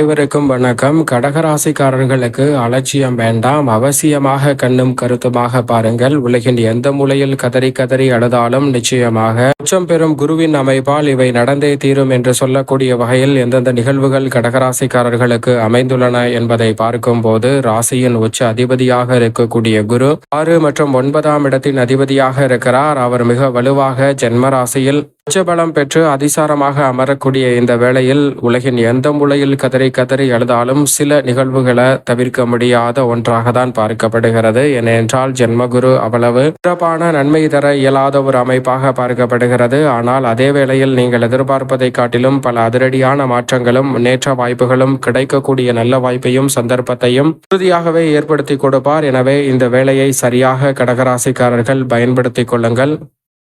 அனைவருக்கும் வணக்கம். கடகராசிக்காரர்களுக்கு அலட்சியம் வேண்டாம். அவசியமாக கண்ணும் கருத்துமாக பாருங்கள். உலகின் எந்த மூலையில் கதறி கதறி அழுதாலும் நிச்சயமாக உச்சம் பெறும் குருவின் அமைப்பால் இவை நடந்தே தீரும் என்று சொல்லக்கூடிய வகையில் எந்தெந்த நிகழ்வுகள் கடகராசிக்காரர்களுக்கு அமைந்துள்ளன என்பதை பார்க்கும் போது ராசியின் உச்ச அதிபதியாக இருக்கக்கூடிய குரு ஆறு மற்றும் ஒன்பதாம் இடத்தின் அதிபதியாக இருக்கிறார். அவர் மிக வலுவாக ஜென்ம ராசியில் உச்சபலம் பெற்று அதிசாரமாக அமரக்கூடிய இந்த வேளையில் உலகின் எந்த மூலையில் கதறி கதறி அழுதாலும் சில நிகழ்வுகளை தவிர்க்க முடியாத ஒன்றாக தான் பார்க்கப்படுகிறது. ஏனென்றால் ஜென்மகுரு அவ்வளவு சிறப்பான நன்மை தர இயலாத ஒரு அமைப்பாக பார்க்கப்படுகிறது. ஆனால் அதே வேளையில் நீங்கள் எதிர்பார்ப்பதை காட்டிலும் பல அதிரடியான மாற்றங்களும் முன்னேற்ற வாய்ப்புகளும் கிடைக்கக்கூடிய நல்ல வாய்ப்பையும் சந்தர்ப்பத்தையும் உறுதியாகவே ஏற்படுத்தி கொடுப்பார். எனவே இந்த வேலையை சரியாக கடகராசிக்காரர்கள் பயன்படுத்திக் கொள்ளுங்கள்.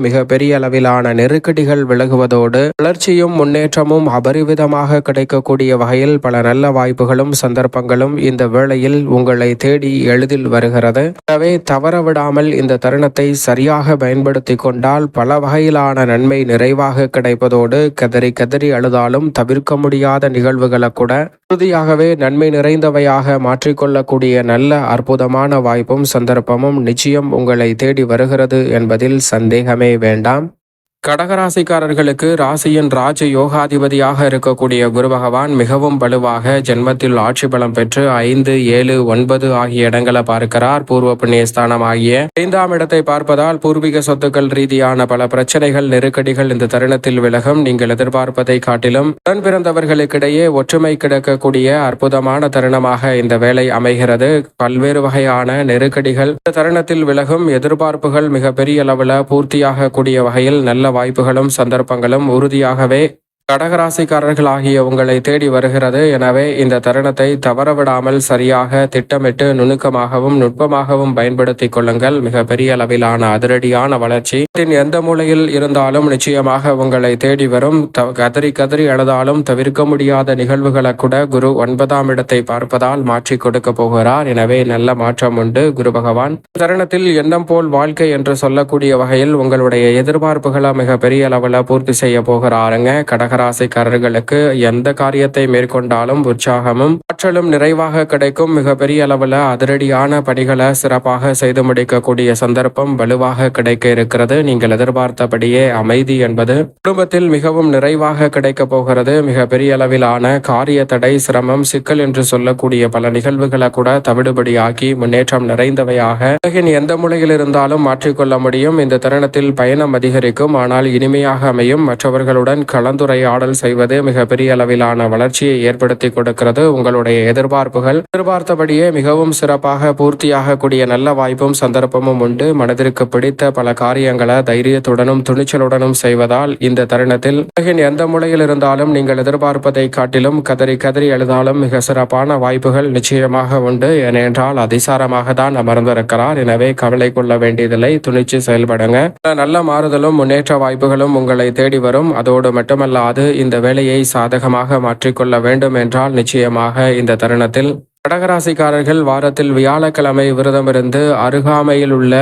மிக பெரிய அளவிலான நெருக்கடிகள் விலகுவதோடு வளர்ச்சியும் முன்னேற்றமும் அபரிவிதமாக கிடைக்கக்கூடிய வகையில் பல நல்ல வாய்ப்புகளும் சந்தர்ப்பங்களும் இந்த வேளையில் உங்களை தேடி எளிதில் வருகிறது. எனவே தவறவிடாமல் இந்த தருணத்தை சரியாக பயன்படுத்தி கொண்டால் பல வகையிலான நன்மை நிறைவாக கிடைப்பதோடு கதறி கதறி அழுதாலும் தவிர்க்க முடியாத நிகழ்வுகளை கூட உறுதியாகவே நன்மை நிறைந்தவையாக மாற்றிக்கொள்ளக்கூடிய நல்ல அற்புதமான வாய்ப்பும் சந்தர்ப்பமும் நிச்சயம் உங்களை தேடி வருகிறது என்பதில் சந்தேகமே வேண்டாம். கடகராசிக்காரர்களுக்கு ராசியின் ராஜ யோகாதிபதியாக இருக்கக்கூடிய குரு பகவான் மிகவும் வலுவாக ஜென்மத்தில் ஆட்சி பலம் பெற்று ஐந்து ஏழு ஒன்பது ஆகிய இடங்களை பார்க்கிறார். பூர்வ புண்ணியஸ்தானம் ஆகிய ஐந்தாம் இடத்தை பார்ப்பதால் பூர்வீக சொத்துக்கள் ரீதியான பல பிரச்சனைகள் நெருக்கடிகள் இந்த தருணத்தில் விலகும். நீங்கள் எதிர்பார்ப்பதை காட்டிலும் உடன் பிறந்தவர்களுக்கிடையே ஒற்றுமை கிடக்கக்கூடிய அற்புதமான தருணமாக இந்த வேலை அமைகிறது. பல்வேறு வகையான நெருக்கடிகள் இந்த தருணத்தில் விலகும். எதிர்பார்ப்புகள் மிக பெரிய அளவில் பூர்த்தியாக கூடிய வகையில் நல்ல வாய்ப்புகளும் சந்தர்ப்பங்களும் உறுதியாகவே கடகராசிக்காரர்கள் ஆகிய உங்களை தேடி வருகிறது. எனவே இந்த தருணத்தை தவறவிடாமல் சரியாக திட்டமிட்டு நுணுக்கமாகவும் நுட்பமாகவும் பயன்படுத்திக் கொள்ளுங்கள். மிக பெரிய அளவிலான அதிரடியான வளர்ச்சி. எந்த மூலையில் இருந்தாலும் நிச்சயமாக உங்களை தேடி வரும். கதறி கதறி அழுதாலும் தவிர்க்க முடியாத நிகழ்வுகளை கூட குரு ஒன்பதாம் இடத்தை பார்ப்பதால் மாற்றி கொடுக்க போகிறார். எனவே நல்ல மாற்றம் உண்டு. குரு பகவான் தருணத்தில் எண்ணம் போல் வாழ்க்கை என்று சொல்லக்கூடிய வகையில் உங்களுடைய எதிர்பார்ப்புகளை மிக பெரிய அளவில் பூர்த்தி செய்ய போகிறாருங்க. கடக ராசிக்காரர்களுக்கு எந்த காரியத்தை மேற்கொண்டாலும் உற்சாகமும் ஆற்றலும் நிறைவாக கிடைக்கும். மிகப்பெரிய அளவில் அதிரடியான பணிகளை சிறப்பாக செய்து முடிக்கக்கூடிய சந்தர்ப்பம் வலுவாக கிடைக்க இருக்கிறது. நீங்கள் எதிர்பார்த்தபடியே அமைதி என்பது குடும்பத்தில் மிகவும் நிறைவாக கிடைக்க போகிறது. மிக பெரிய அளவிலான காரிய தடை சிரமம் சிக்கல் என்று சொல்லக்கூடிய பல நிகழ்வுகளை கூட தவிடுபடியாக்கி முன்னேற்றம் நிறைந்தவையாக உலகின் எந்த மூலையில் இருந்தாலும் மாற்றிக்கொள்ள முடியும். இந்த தருணத்தில் பயணம் அதிகரிக்கும். ஆனால் இனிமையாக அமையும். மற்றவர்களுடன் கலந்துரையாட ஆடல் செய்வது மிகப்பெரிய அளவிலான வளர்ச்சியை ஏற்படுத்தி கொடுக்கிறது. உங்களுடைய எதிர்பார்ப்புகள் எதிர்பார்த்தபடியே மிகவும் சிறப்பாக பூர்த்தியாக கூடிய நல்ல வாய்ப்பும் சந்தர்ப்பமும் உண்டு. மனதிற்கு பிடித்த பல காரியங்களை தைரியத்துடனும் துணிச்சலுடனும் செய்வதால் இந்த தருணத்தில் உலகின் எந்த மூலையில் இருந்தாலும் நீங்கள் எதிர்பார்ப்பதை காட்டிலும் கதறி கதறி எழுதாலும் மிக சிறப்பான வாய்ப்புகள் நிச்சயமாக உண்டு. ஏனென்றால் அதிசாரமாக தான் அமர்ந்திருக்கிறார். எனவே கவலை கொள்ள வேண்டியதில்லை. துணிச்சு செயல்படுங்க. நல்ல மாறுதலும் முன்னேற்ற வாய்ப்புகளும் உங்களை தேடி வரும். அதோடு மட்டுமல்லாது அது இந்த வேலையை சாதகமாக மாற்றிக்கொள்ள வேண்டும் என்றால் நிச்சயமாக இந்த தருணத்தில் கடகராசிக்காரர்கள் வாரத்தில் வியாழக்கிழமை விரதமிருந்து அருகாமையில் உள்ள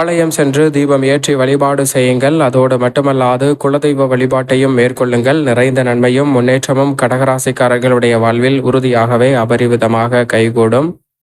ஆலயம் சென்று தீபம் ஏற்றி வழிபாடு செய்யுங்கள். அதோடு மட்டுமல்லாது குலதெய்வ வழிபாட்டையும் மேற்கொள்ளுங்கள். நிறைந்த நன்மையும் முன்னேற்றமும் கடகராசிக்காரர்களுடைய வாழ்வில் உறுதியாகவே அபரிவிதமாக கைகூடும்.